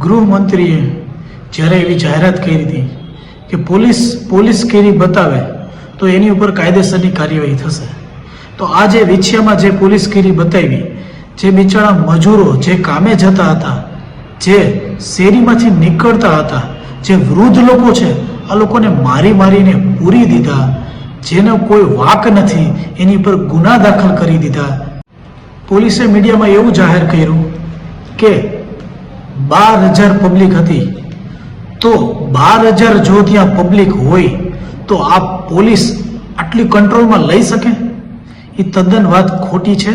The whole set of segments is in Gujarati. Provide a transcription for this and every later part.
ગૃહમંત્રીએ જ્યારે એવી જાહેરાત કરી હતી કે પોલીસ પોલીસ કેરી બતાવે, તો એની ઉપર કાયદેસરની કાર્યવાહી થશે. તો આ જે વિછિયામાં જે પોલીસ કેરી બતાવી, જે બિચારા મજૂરો જે કામે જતા હતા, જે શેરીમાંથી નીકળતા હતા, જે વૃદ્ધ લોકો છે, આ લોકોને મારી મારીને પૂરી દીધા, જેનો કોઈ વાક નથી, એની પર ગુના દાખલ કરી દીધા. પોલીસે મીડિયામાં એવું જાહેર કર્યું કે બાર હજાર પબ્લિક હતી. તો બાર હજાર જો ત્યાં પબ્લિક હોય, તો આ પોલીસ આટલી કંટ્રોલમાં લઈ શકે? એ તદ્દન વાત ખોટી છે.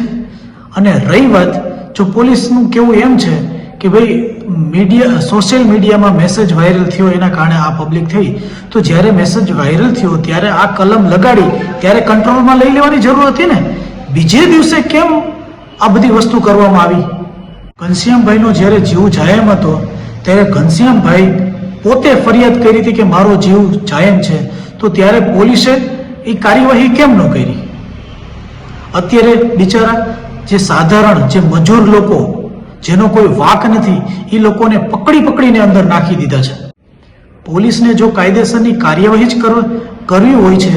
અને રહી વાત, જો પોલીસનું કેવું એમ છે કે ભાઈ મીડિયા સોશિયલ મીડિયામાં મેસેજ વાયરલ થયો, એના કારણે આ પબ્લિક થઈ, તો જ્યારે મેસેજ વાયરલ થયો, ત્યારે આ કલમ લગાડી, ત્યારે કંટ્રોલમાં લઈ લેવાની જરૂર હતી ને? બીજે દિવસે કેમ આ બધી વસ્તુ કરવામાં આવી? ઘનશ્યામભાઈનો જ્યારે જીવ જાયમ હતો, ત્યારે ઘનશ્યામભાઈ પોતે ફરિયાદ કરી હતી કે મારો જીવ જાયમ છે. તો ત્યારે પોલીસે એ કાર્યવાહી કેમ ન કરી? અત્યારે બિચારા જે સાધારણ, જે મજૂર લોકો, જેનો કોઈ વાક નથી, એ લોકોને પકડી પકડીને અંદર નાખી દીધા છે. પોલીસને જો કાયદેસરની કાર્યવાહી જ કરવી હોય છે,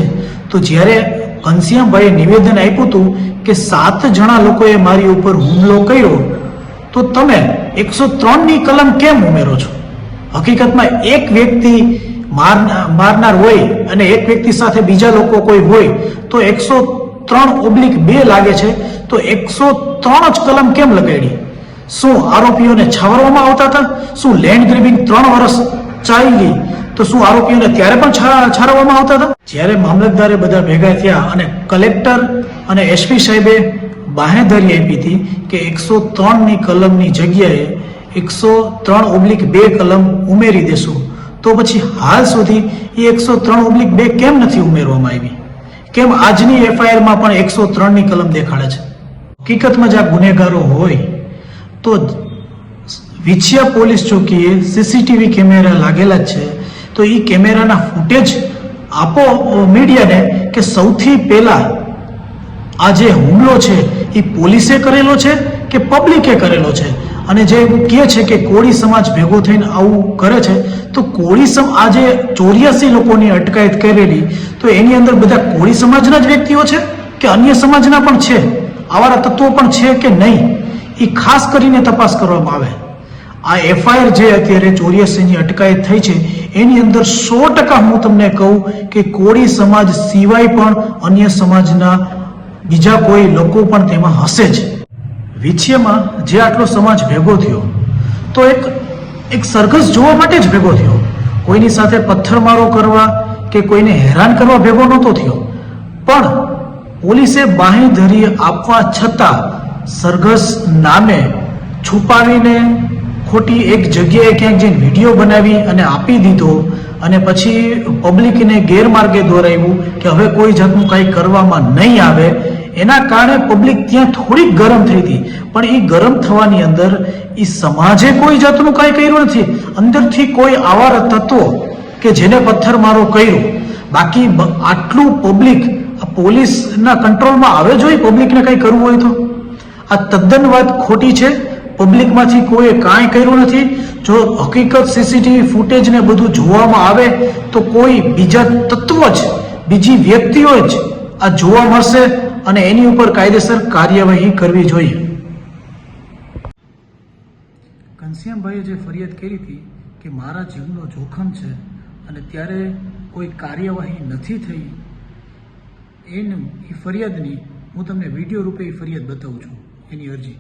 તો જ્યારે ઘનશ્યામભાઈએ નિવેદન આપ્યું હતું કે સાત જણા લોકોએ મારી ઉપર હુમલો કર્યો તો તમે એકસો ત્રણની કલમ કેમ ઉમેરો છો? હકીકતમાં એક વ્યક્તિ મારનાર હોય અને એક વ્યક્તિ સાથે બીજા લોકો કોઈ હોય, તો એકસો ત્રણ ઓબ્લિક બે લાગે છે, તો એકસો ત્રણ જ કલમ કેમ લગાડી? શું આરોપીઓને છાવરવામાં આવતા હતા? શું લેન્ડ ગ્રેબિંગ ત્રણ વર્ષ ચાલી તો શું આરોપીઓને ત્યારે પણ છારવામાં આવતા હતા? જ્યારે મામલતદારે બધા ભેગા થયા અને કલેક્ટર અને એસપી સાહેબે બાહેધરી આપી હતી કે એકસો ત્રણની કલમની જગ્યાએ એકસો ત્રણ ઓબ્લિક બે કલમ ઉમેરી દેશું. તો પછી હાલ સુધી એ એકસો ત્રણ ઓબ્લિક બે કેમ નથી ઉમેરવામાં આવી? કેમ આજની એફઆઈઆરમાં પણ એકસો ત્રણની કલમ દેખાડે છે? હકીકતમાં જ આ ગુનેગારો હોય, તો વિછિયા પોલીસ ચોકીએ સીસીટીવી કેમેરા લાગેલા જ છે. તો એ કેમેરાના ફૂટેજ આપો મીડિયાને કે સૌથી પહેલા આ જે હુમલો છે, એ પોલીસે કરેલો છે કે પબ્લિકે કરેલો છે? અને જે કહે છે કે કોળી સમાજ ભેગો થઈને આવું કરે છે, તો કોળી સમ, આ જે ચોર્યાસી લોકોની અટકાયત કરેલી, તો એની અંદર બધા કોળી સમાજના જ વ્યક્તિઓ છે કે અન્ય સમાજના પણ છે? આવા તત્વો પણ છે કે નહીં? એ ખાસ કરીને તપાસ કરવામાં આવે. આ એફઆઈઆર જે અત્યારે ચોર્યાસીની અટકાયત થઈ છે, એની અંદર સો ટકા હું તમને કહું કે કોળી સમાજ સિવાય પણ અન્ય સમાજના બીજા કોઈ લોકો પણ તેમાં હશે જ. વિછિયામાં જે આટલો સમાજ ભેગો થયો, તો એક એક સરઘસ જોવા માટે જ ભેગો થયો. કોઈની સાથે પથ્થરમારો કરવા કે કોઈને હેરાન કરવા ભેગો નહોતો થયો. પણ પોલીસે બાંહેધરી આપવા છતાં સરઘસ નામે છુપાવીને ખોટી એક જગ્યાએ ક્યાંક જઈને વીડિયો બનાવી અને આપી દીધો અને પછી પબ્લિકને ગેરમાર્ગે દોરાવ્યું કે હવે કોઈ જાતનું કાંઈ કરવામાં નહીં આવે, એના કારણે પબ્લિક ત્યાં થોડીક ગરમ થઈ હતી પણ એ ગરમ થવાની અંદર એ સમાજે કોઈ જાતનું કાંઈ કર્યું નથી. અંદરથી કોઈ આવા તત્વો કે જેને પથ્થરમારો કર્યો. બાકી આટલું પબ્લિક પોલીસના કંટ્રોલમાં આવે જોઈએ પબ્લિકને કંઈ કરવું હોય તો? આ તદ્દન વાત ખોટી છે. પબ્લિકમાંથી કોઈએ કાંઈ કર્યું નથી. જો હકીકત સીસીટીવી ફૂટેજ ને બધું જોવામાં આવે, તો કોઈ બીજા તત્વો જ, બીજી વ્યક્તિઓ જ આ જોવા મળશે અને એની ઉપર કાયદેસર કાર્યવાહી કરવી જોઈએ. ઘનશ્યામભાઈએ જે ફરિયાદ કરી હતી કે મારા જીવનો જોખમ છે અને ત્યારે કોઈ કાર્યવાહી નથી થઈ, એનું એ ફરિયાદની હું તમને વીડિયો રૂપે એ ફરિયાદ બતાવું છું. એની અરજી.